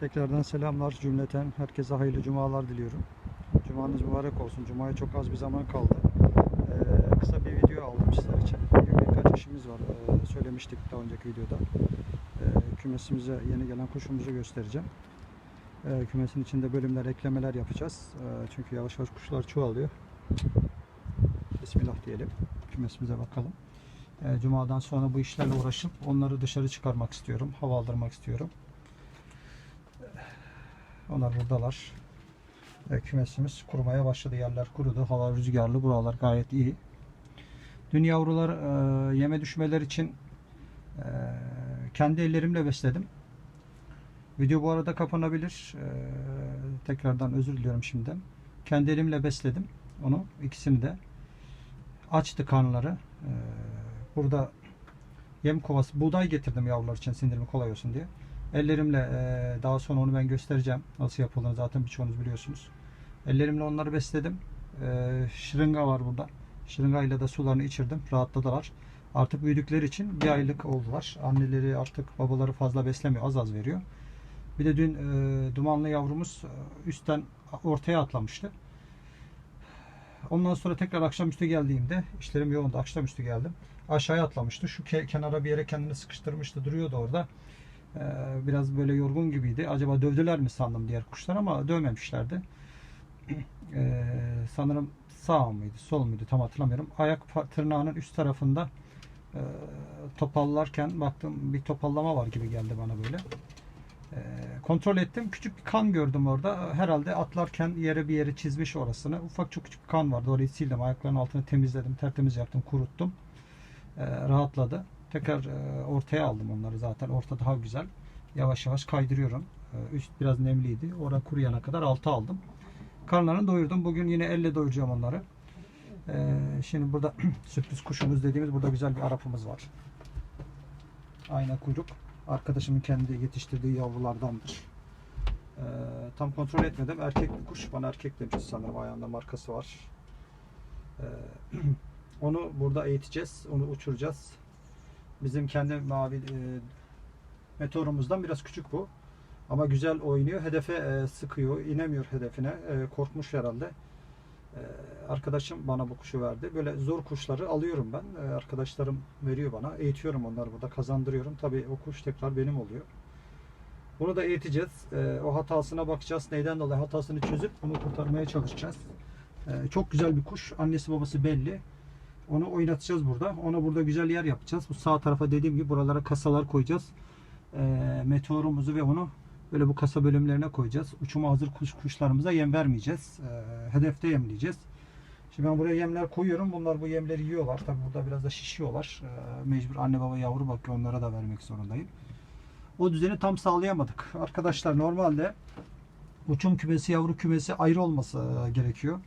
Tekrardan selamlar cümleten. Herkese hayırlı cumalar diliyorum. Cumanız mübarek olsun. Cuma'ya çok az bir zaman kaldı. Ee, kısa bir video aldım sizler için. Birkaç işimiz var. Ee, söylemiştik daha önceki videoda. Ee, kümesimize yeni gelen kuşumuzu göstereceğim. Ee, kümesin içinde bölümler, eklemeler yapacağız. Ee, çünkü yavaş yavaş kuşlar çoğalıyor. Bismillah diyelim. Kümesimize bakalım. Ee, Cuma'dan sonra bu işlerle uğraşıp onları dışarı çıkarmak istiyorum. Hava aldırmak istiyorum. Onlar buradalar. E, kümesimiz kurumaya başladı. Yerler kurudu. Hava rüzgarlı. Buralar gayet iyi. Dün yavrular e, yeme düşmeler için e, kendi ellerimle besledim. Video bu arada kapanabilir. E, tekrardan özür diliyorum şimdiden. Kendi elimle besledim onu. ikisini de. Açtı karnları. E, burada yem kovası, buğday getirdim yavrular için sindirimi kolay olsun diye. Ellerimle e, daha sonra onu ben göstereceğim. Nasıl yapıldığını zaten birçoğunuz biliyorsunuz. Ellerimle onları besledim. E, şırınga var burada. Şırıngayla da sularını içirdim. Rahatladılar. Artık büyüdükleri için bir aylık oldular. Anneleri artık babaları fazla beslemiyor. Az az veriyor. Bir de dün e, dumanlı yavrumuz e, üstten ortaya atlamıştı. Ondan sonra tekrar akşamüstü geldiğimde işlerim yoğundu. Akşamüstü geldim. Aşağıya atlamıştı. Şu ke- kenara bir yere kendini sıkıştırmıştı. Duruyordu orada. Ee, biraz böyle yorgun gibiydi. Acaba dövdüler mi sandım diğer kuşlar ama dövmemişlerdi. Ee, sanırım sağ mıydı, sol muydu tam hatırlamıyorum. Ayak tırnağının üst tarafında e, topallarken baktım bir topallama var gibi geldi bana böyle. Ee, kontrol ettim. Küçük bir kan gördüm orada. Herhalde atlarken yere bir yere çizmiş orasını. Ufak çok küçük bir kan vardı. Orayı sildim. Ayaklarının altını temizledim. Tertemiz yaptım. Kuruttum. Rahatladı. Tekrar e, ortaya aldım onları zaten. Orta daha güzel. Yavaş yavaş kaydırıyorum. Ee, üst biraz nemliydi. Orada kuruyana kadar altı aldım. Karnlarını doyurdum. Bugün yine elle doyuracağım onları. Ee, şimdi burada sürpriz kuşumuz dediğimiz burada güzel bir arapımız var. Ayna kuyruk. Arkadaşımın kendi yetiştirdiği yavrulardandır. Tam kontrol etmedim. Erkek bir kuş. Bana erkek demiş sanırım. Ayağında markası var. Onu burada eğiteceğiz. Onu uçuracağız. Bizim kendi mavi e, meteorumuzdan biraz küçük bu. Ama güzel oynuyor. Hedefe e, sıkıyor. inemiyor hedefine. E, korkmuş herhalde. E, arkadaşım bana bu kuşu verdi. Böyle zor kuşları alıyorum ben. E, arkadaşlarım veriyor bana. Eğitiyorum onları burada. Kazandırıyorum. Tabii o kuş tekrar benim oluyor. Bunu da eğiteceğiz. E, o hatasına bakacağız. Neyden dolayı hatasını çözüp bunu kurtarmaya çalışacağız. E, çok güzel bir kuş. Annesi babası belli. Onu oynatacağız burada. Ona burada güzel yer yapacağız. Bu sağ tarafa dediğim gibi buralara kasalar koyacağız. E, meteorumuzu ve onu böyle bu kasa bölümlerine koyacağız. Uçuma hazır kuş kuşlarımıza yem vermeyeceğiz. E, hedefte yemleyeceğiz. Şimdi ben buraya yemler koyuyorum. Bunlar bu yemleri yiyorlar. Tabi burada biraz da şişiyorlar. E, mecbur anne baba yavru bakıyor. Onlara da vermek zorundayım. O düzeni tam sağlayamadık. Arkadaşlar normalde uçum kümesi, yavru kümesi ayrı olması e, gerekiyor.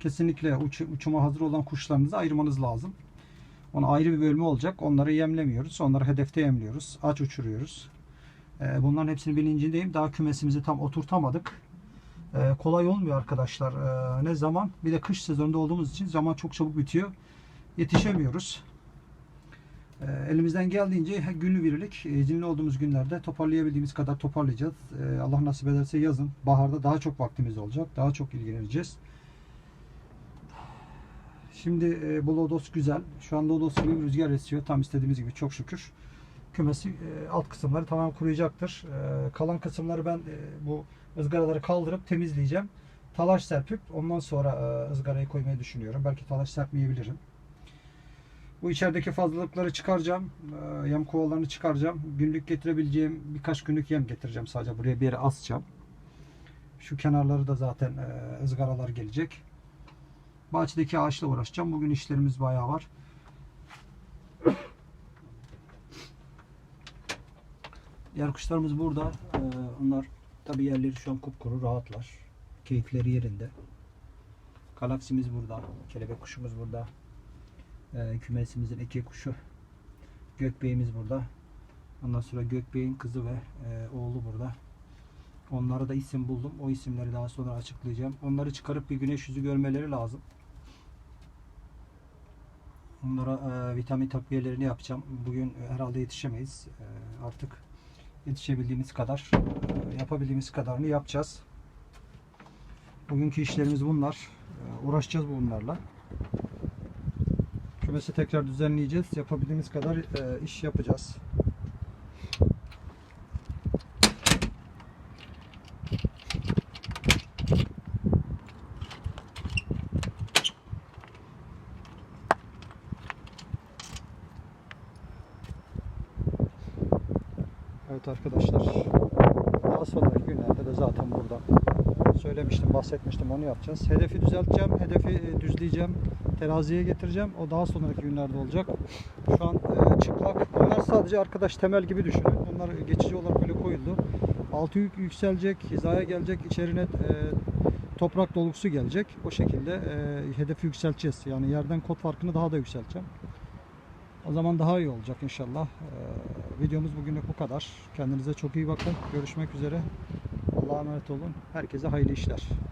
Kesinlikle uç, uçuma hazır olan kuşlarınızı ayırmanız lazım. Ona ayrı bir bölümü olacak. Onları yemlemiyoruz. Onları hedefte yemliyoruz. Aç uçuruyoruz. E, bunların hepsinin bilincindeyim. Daha kümesimizi tam oturtamadık. E, kolay olmuyor arkadaşlar. E, ne zaman? Bir de kış sezonunda olduğumuz için zaman çok çabuk bitiyor. Yetişemiyoruz. E, elimizden geldiğince günlü birlik izinli olduğumuz günlerde toparlayabildiğimiz kadar toparlayacağız. E, Allah nasip ederse yazın, baharda daha çok vaktimiz olacak. Daha çok ilgileneceğiz. Şimdi e, bu lodos güzel. Şu an lodos gibi rüzgar esiyor. Tam istediğimiz gibi çok şükür. Kümesi e, alt kısımları tamam kuruyacaktır. E, kalan kısımları ben e, bu ızgaraları kaldırıp temizleyeceğim. Talaş serpip ondan sonra e, ızgarayı koymayı düşünüyorum. Belki talaş serpmeyebilirim. Bu içerideki fazlalıkları çıkaracağım. E, yem kovalarını çıkaracağım. Günlük getirebileceğim birkaç günlük yem getireceğim sadece. Buraya bir yere asacağım. Şu kenarları da zaten e, ızgaralar gelecek. Bahçedeki ağaçla uğraşacağım. Bugün işlerimiz bayağı var. Diğer kuşlarımız burada. Ee, onlar tabi yerleri şu an kupkuru, rahatlar. Keyifleri yerinde. Galaksimiz burada. Kelebek kuşumuz burada. Ee, kümesimizin iki kuşu. Gökbeyimiz burada. Ondan sonra Gökbey'in kızı ve e, oğlu burada. Onlara da isim buldum. O isimleri daha sonra açıklayacağım. Onları çıkarıp bir güneş yüzü görmeleri lazım. Onlara e, vitamin takviyelerini yapacağım. Bugün e, herhalde yetişemeyiz. E, artık yetişebildiğimiz kadar, e, yapabildiğimiz kadarını yapacağız. Bugünkü işlerimiz bunlar. E, Uğraşacağız bunlarla. Kümesi tekrar düzenleyeceğiz. Yapabildiğimiz kadar e, iş yapacağız. Evet arkadaşlar. Daha sonraki günlerde de zaten burada söylemiştim, bahsetmiştim onu yapacağız. Hedefi düzelteceğim, hedefi e, düzleyeceğim, teraziye getireceğim. O daha sonraki günlerde olacak. Şu an e, çıplak. Bunlar sadece arkadaş temel gibi düşünün. Bunlar geçici olarak böyle koyuldu. Altı yük yükselecek, hizaya gelecek, içerine e, toprak dolgusu gelecek. O şekilde e, hedefi yükselteceğiz. Yani yerden kod farkını daha da yükselteceğim. O zaman daha iyi olacak inşallah. Ee, videomuz bugünlük bu kadar. Kendinize çok iyi bakın. Görüşmek üzere. Allah'a emanet olun. Herkese hayırlı işler.